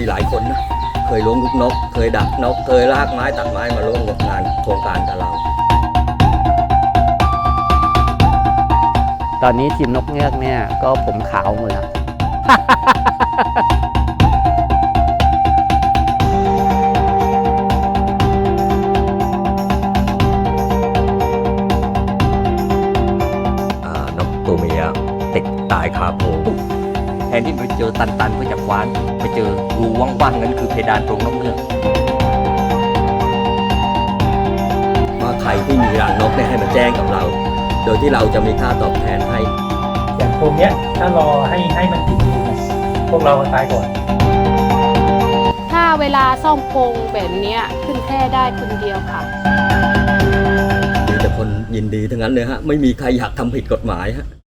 มีหลายคนนะเคยล้วงลูกนก เคยดักนก เคยลากไม้ตัดไม้มาร่วมงานโครงการกับเรา ตอนนี้ทีมนกเงือกเนี่ยก็ผมขาวหมดแล้ว อ่านกตัวเมียติดตายคาโพ แทนที่ไปเจอตันๆเพื่อจะคว้านไปเจอรูว่างๆนั้นคือเพดานโพรงนกเงือกว่าใครที่มีรังนกเนี่ยให้มาแจ้งกับเรา โดยที่เราจะมีค่าตอบแทนให้ อย่างโครงเนี้ยถ้ารอให้ให้มันติดอยู่เนี่ยพวกเราตายก่อน ถ้าเวลาซ่อมโครงแบบเนี้ยขึ้นแค่ได้คนเดียวค่ะมีแต่คนยินดีทั้งนั้นเลยฮะ ไม่มีใครอยากทำผิดกฎหมายฮะ